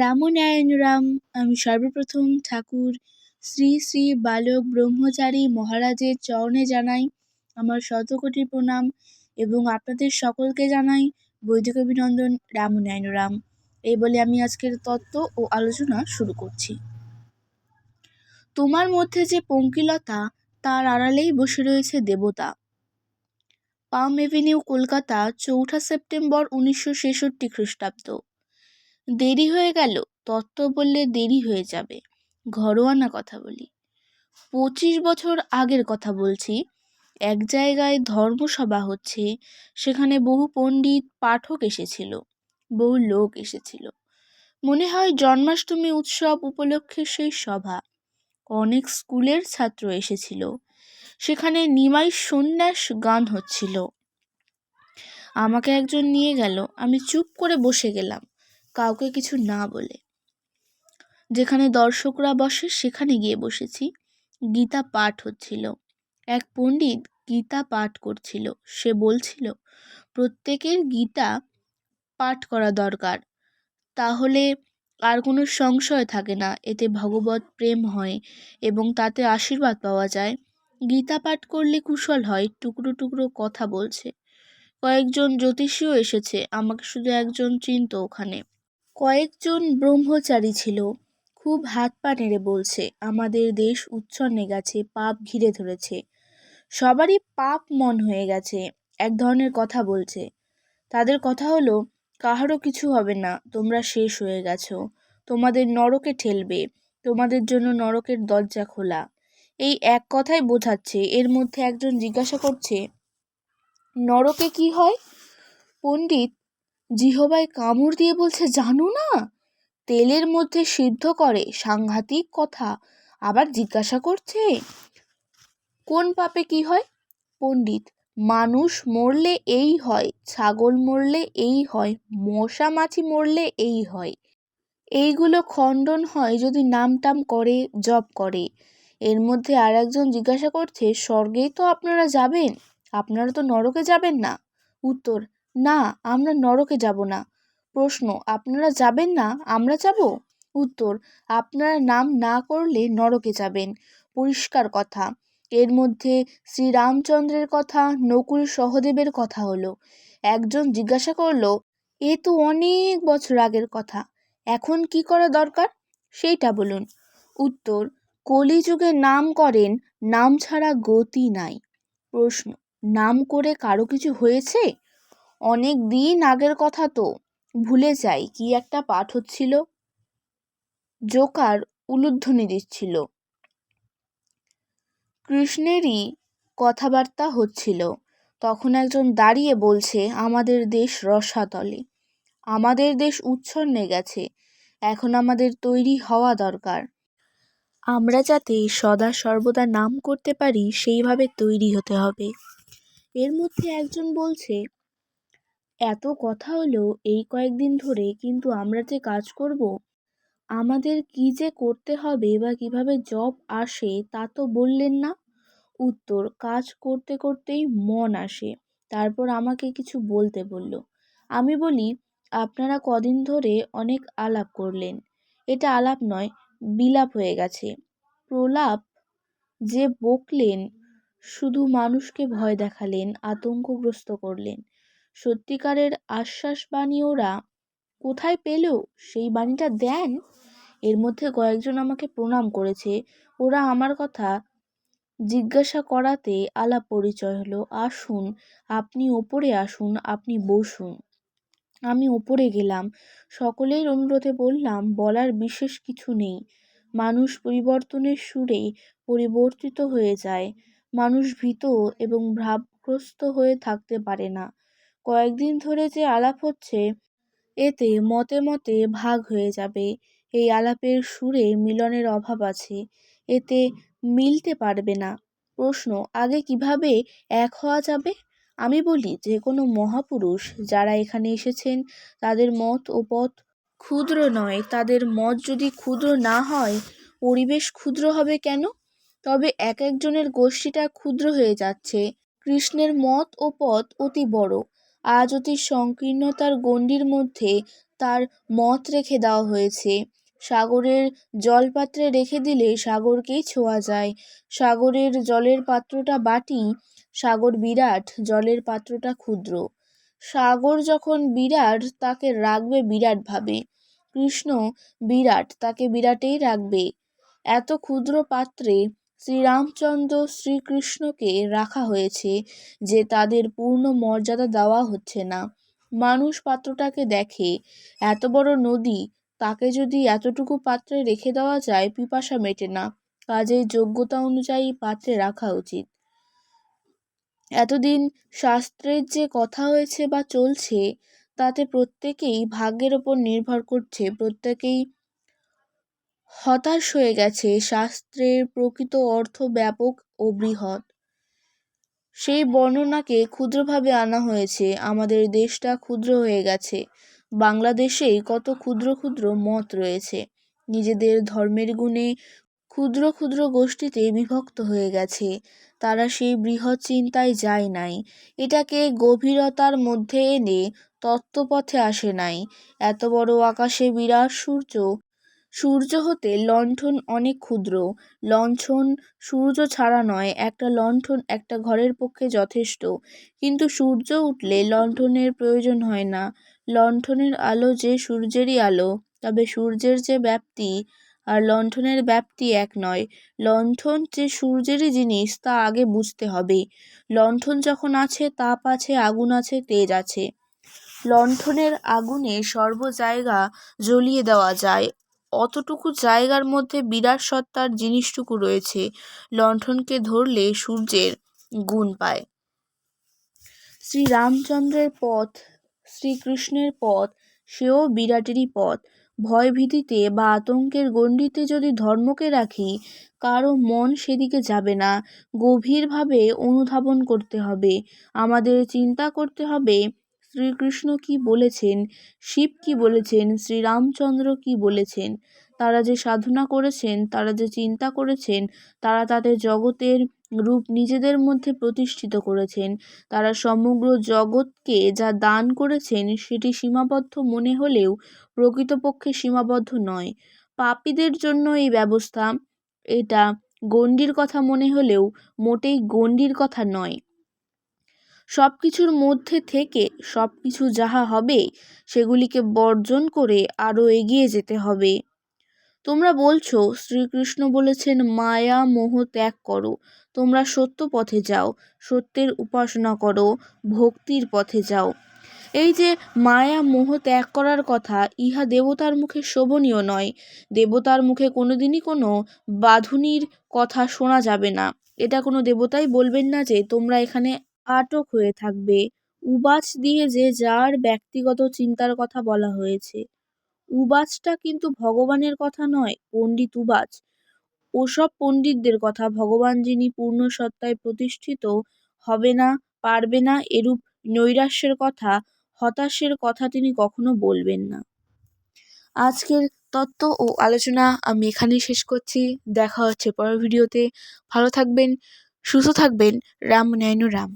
রামনারায়ণ রাম আমি সর্বপ্রথম ঠাকুর, শ্রী শ্রী বালক ব্রহ্মচারী মহারাজের চরণে জানাই আমার শতকোটি প্রণাম এবং আপনাদের সকলকে জানাই বৈদিক অভিনন্দন রামনারায়ণ রাম এই বলে আমি আজকের তত্ত্ব ও আলোচনা শুরু করছি। তোমার মধ্যে যে পঙ্কিলতা, তার আড়ালেই বসে রয়েছে দেবতা। পাম এভিনিউ, কলকাতা, চৌঠা সেপ্টেম্বর, উনিশশো ছেষট্টি খ্রিস্টাব্দ। দেরি হয়ে গেল, তত্ত্ব বললে দেরি হয়ে যাবে। ঘরোয়ানা কথা বলি। পঁচিশ বছর আগের কথা বলছি। এক জায়গায় ধর্মসভা হচ্ছে, সেখানে বহু পণ্ডিত, পাঠক এসেছিল, বহু লোক এসেছিল। মনে হয় জন্মাষ্টমী উৎসব উপলক্ষে সেই সভা। অনেক স্কুলের ছাত্র এসেছিল। সেখানে নিমাই সন্ন্যাস গান হচ্ছিল। আমাকে একজন নিয়ে গেল, আমি চুপ করে বসে গেলাম। কাউকে কিছু না বলে। যেখানে দর্শকরা বসে, সেখানে গিয়ে বসেছি। গীতা পাঠ হচ্ছিল। এক পণ্ডিত গীতা পাঠ করছিল। সে বলছিল, প্রত্যেকের গীতা পাঠ করা দরকার। তাহলে আর কোনো সংশয় থাকে না। এতে ভগবত প্রেম হয় এবং তাতে আশীর্বাদ পাওয়া যায়। গীতা পাঠ করলে কুশল হয়, টুকরো টুকরো কথা বলছে। কয়েকজন জ্যোতিষীও এসেছে। আমাকে শুধু একজন চিনত ওখানে। কয়েকজন ব্রহ্মচারী ছিল। খুব হাত পা নেড়ে বলছে, আমাদের দেশ উচ্ছন্নে গেছে, পাপ ঘিরে ধরেছে। সবারই পাপ মন হয়ে গেছে, এক ধরনের কথা বলছে। তাদের কথা হলো, কাহারও কিছু হবে না, তোমরা শেষ হয়ে গেছো। তোমাদের নরকে ঠেলবে, তোমাদের জন্য নরকের দরজা খোলা এই এক কথাই বোঝাচ্ছে, এর মধ্যে একজন জিজ্ঞাসা করছে, নরকে কি হয়? পণ্ডিত জিহবাই কামড় দিয়ে বলছে, জানো না? তেলের মধ্যে সিদ্ধ করে সাংঘাতিক কথা আবার জিজ্ঞাসা করছে, কোন পাপে কি হয়? পণ্ডিত, মানুষ মরলে এই হয়, ছাগল মরলে এই হয়, মশা মাছি মরলে এই হয়। এইগুলো খণ্ডন হয় যদি নাম টাম করে জব করে। এর মধ্যে আর একজন জিজ্ঞাসা করছে, স্বর্গেই তো আপনারা যাবেন? আপনারা তো নরকে যাবেন না? উত্তর না, আমরা নরকে যাব না। প্রশ্ন, আপনারা যাবেন না? আমরা যাব? উত্তর, আপনারা নাম না করলে নরকে যাবেন। পরিষ্কার কথা। এর মধ্যে শ্রীরামচন্দ্রের কথা, নকুল সহদেবের কথা হলো। একজন জিজ্ঞাসা করল, এ তো অনেক বছর আগের কথা। এখন কি করা দরকার? সেইটা বলুন। উত্তর, কলিযুগে নাম করেন, নাম ছাড়া গতি নাই। প্রশ্ন, নাম করে কারও কিছু হয়েছে? অনেক দিন আগের কথা তো, ভুলে যাই কি একটা পাঠ হচ্ছিল। জোকার উলুধ্বনি দিচ্ছিল। কৃষ্ণেরই কথাবার্তা হচ্ছিল। তখন একজন দাঁড়িয়ে বলছে, আমাদের দেশ রসাতলে। আমাদের দেশ উচ্ছন্নে গেছে। এখন আমাদের তৈরি হওয়া দরকার। আমরা যাতে সদা সর্বদা নাম করতে পারি, সেইভাবে তৈরি হতে হবে। এর মধ্যে একজন বলছে এত কথা হলো এই কয়েকদিন ধরে, কিন্তু আমরা যে কাজ করব? আমাদের কি যে করতে হবে বা কীভাবে জব আসে তা তো বললেন না। উত্তর, কাজ করতে করতেই মন আসে। তারপর আমাকে কিছু বলতে বলল। আমি বলি, আপনারা কদিন ধরে অনেক আলাপ করলেন। এটা আলাপ নয়, বিলাপ হয়ে গেছে। প্রলাপ যে বকলেন, শুধু মানুষকে ভয় দেখালেন, আতঙ্কগ্রস্ত করলেন। সত্যিকারের আশ্বাস বাণী ওরা কোথায় পেল? সেই বাণীটা দেন? এর মধ্যে কয়েকজন আমাকে প্রণাম করেছে। ওরা আমার কথা জিজ্ঞাসা করাতে আলাপ পরিচয় হলো। আসুন, আপনি ওপরে আসুন, আপনি বসুন। আমি ওপরে গেলাম। সকলের অনুরোধে বললাম, বলার বিশেষ কিছু নেই। মানুষ পরিবর্তনের সুরে পরিবর্তিত হয়ে যায়। মানুষ ভীত এবং ভাবগ্রস্ত হয়ে থাকতে পারে না। কয়েকদিন ধরে যে আলাপ হচ্ছে, এতে মতে মতে ভাগ হয়ে যাবে। এই আলাপের সুরে মিলনের অভাব আছে। এতে মিলতে পারবে না। প্রশ্ন, আগে কীভাবে এক হওয়া যাবে? আমি বলি, যে কোনো মহাপুরুষ যারা এখানে এসেছেন, তাদের মত ও পথ ক্ষুদ্র নয়। তাদের মত যদি ক্ষুদ্র না হয়, পরিবেশ ক্ষুদ্র হবে কেন? তবে এক একজনের গোষ্ঠীটা ক্ষুদ্র হয়ে যাচ্ছে। কৃষ্ণের মত ও পথ অতি বড়। আজ অতি সংকীর্ণতার গণ্ডির মধ্যে তার মত রেখে দেওয়া হয়েছে। সাগরের জলপাত্রে রেখে দিলে সাগরকেই ছোঁয়া যায়। সাগরের জলের পাত্রটা বাটি, সাগর বিরাট জলের পাত্রটা ক্ষুদ্র। সাগর যখন বিরাট, তাকে রাখবে বিরাটভাবে কৃষ্ণ বিরাট তাকে বিরাটেই রাখবে। এত ক্ষুদ্র পাত্রে শ্রীরামচন্দ্র শ্রীকৃষ্ণকে রাখা হয়েছে যে তাদের পূর্ণ মর্যাদা দেওয়া হচ্ছে না। মানুষ পাত্রটাকে দেখে, এত বড় নদী, তাকে যদি এতটুকু পাত্রে রেখে দেওয়া যায়, পিপাসা মেটে না। কাজেই যোগ্যতা অনুযায়ী পাত্রে রাখা উচিত। এতদিন শাস্ত্রের যে কথা হয়েছে বা চলছে, তাতে প্রত্যেকেই ভাগ্যের ওপর নির্ভর করছে, প্রত্যেকেই হতাশ হয়ে গেছে শাস্ত্রের প্রকৃত অর্থ ব্যাপক ও বৃহৎ। সেই বর্ণনাকে ক্ষুদ্রভাবে আনা হয়েছে, আমাদের দেশটা ক্ষুদ্র হয়ে গেছে, বাংলাদেশেই কত ক্ষুদ্র ক্ষুদ্র মত রয়েছে, নিজেদের ধর্মের গুণে ক্ষুদ্র ক্ষুদ্র গোষ্ঠীতে বিভক্ত হয়ে গেছে, তারা সেই বৃহৎ চিন্তায় যায় নাই, এটাকে গভীরতার মধ্যে এনে তত্ত্বপথে আসে নাই, এত বড় আকাশে বিরাট সূর্য সূর্য হতে লণ্ঠন অনেক ক্ষুদ্র। লণ্ঠন সূর্য ছাড়া নয়, একটা লণ্ঠন একটা ঘরের পক্ষে যথেষ্ট। কিন্তু সূর্য উঠলে লণ্ঠনের প্রয়োজন হয় না। লণ্ঠনের আলো যে সূর্যেরই আলো, তবে সূর্যের যে ব্যাপ্তি আর লণ্ঠনের ব্যাপ্তি এক নয়। লণ্ঠন যে সূর্যেরই জিনিস, তা আগে বুঝতে হবে। লণ্ঠন যখন আছে, তাপ আছে, আগুন আছে, তেজ আছে। লণ্ঠনের আগুনে সর্ব জায়গা জ্বলিয়ে দেওয়া যায়। অতটুকু জায়গার মধ্যে বিরাট সত্তার জিনিসটুকু রয়েছে। লণ্ঠনকে ধরলে সূর্যের গুণ পায়। শ্রীরামচন্দ্রের পথ, শ্রীকৃষ্ণের পথ, সেও বিরাটেরই পথ। ভয়ভীতিতে বা আতঙ্কের গণ্ডিতে যদি ধর্মকে রাখি, কারও মন সেদিকে যাবে না। গভীরভাবে অনুধাবন করতে হবে। আমাদের চিন্তা করতে হবে শ্রীকৃষ্ণ কি বলেছেন? শিব কি বলেছেন? শ্রীরামচন্দ্র কি বলেছেন? তারা যে সাধনা করেছেন, তারা যে চিন্তা করেছেন, তারা তাদের জগতের রূপ নিজেদের মধ্যে প্রতিষ্ঠিত করেছেন। তারা সমগ্র জগৎকে যা দান করেছেন, সেটি সীমাবদ্ধ মনে হলেও প্রকৃতপক্ষে সীমাবদ্ধ নয়। পাপীদের জন্য এই ব্যবস্থা, এটা গণ্ডির কথা মনে হলেও মোটেই গণ্ডির কথা নয়। সব কিছুর মধ্যে থেকে সব কিছু যাহা হবে, সেগুলিকে বর্জন করে আরও এগিয়ে যেতে হবে। তোমরা বলছো, শ্রীকৃষ্ণ বলেছেন, মায়া মোহ ত্যাগ করো। তোমরা সত্য পথে যাও, সত্যের উপাসনা করো, ভক্তির পথে যাও। এই যে মায়া মোহ ত্যাগ করার কথা, ইহা দেবতার মুখে শোভনীয় নয়। দেবতার মুখে কোনোদিনই কোনো বাঁধুনির কথা শোনা যাবে না। এটা কোনো দেবতাই বলবেন না যে, তোমরা এখানে আটক হয়ে থাকবে। উবাচ দিয়ে যে যার ব্যক্তিগত চিন্তার কথা বলা হয়েছে। উবাচটা কিন্তু ভগবানের কথা নয়, পণ্ডিত উবাচ। ওসব পণ্ডিতদের কথা ভগবান যিনি পূর্ণ সত্তায় প্রতিষ্ঠিত, হবে না, পারবে না এরূপ নৈরাশ্যের কথা, হতাশের কথা তিনি কখনো বলবেন না। আজকের তত্ত্ব ও আলোচনা আমি এখানেই শেষ করছি। দেখা হচ্ছে পরের ভিডিওতে। ভালো থাকবেন, সুস্থ থাকবেন। রাম নয়ন রাম।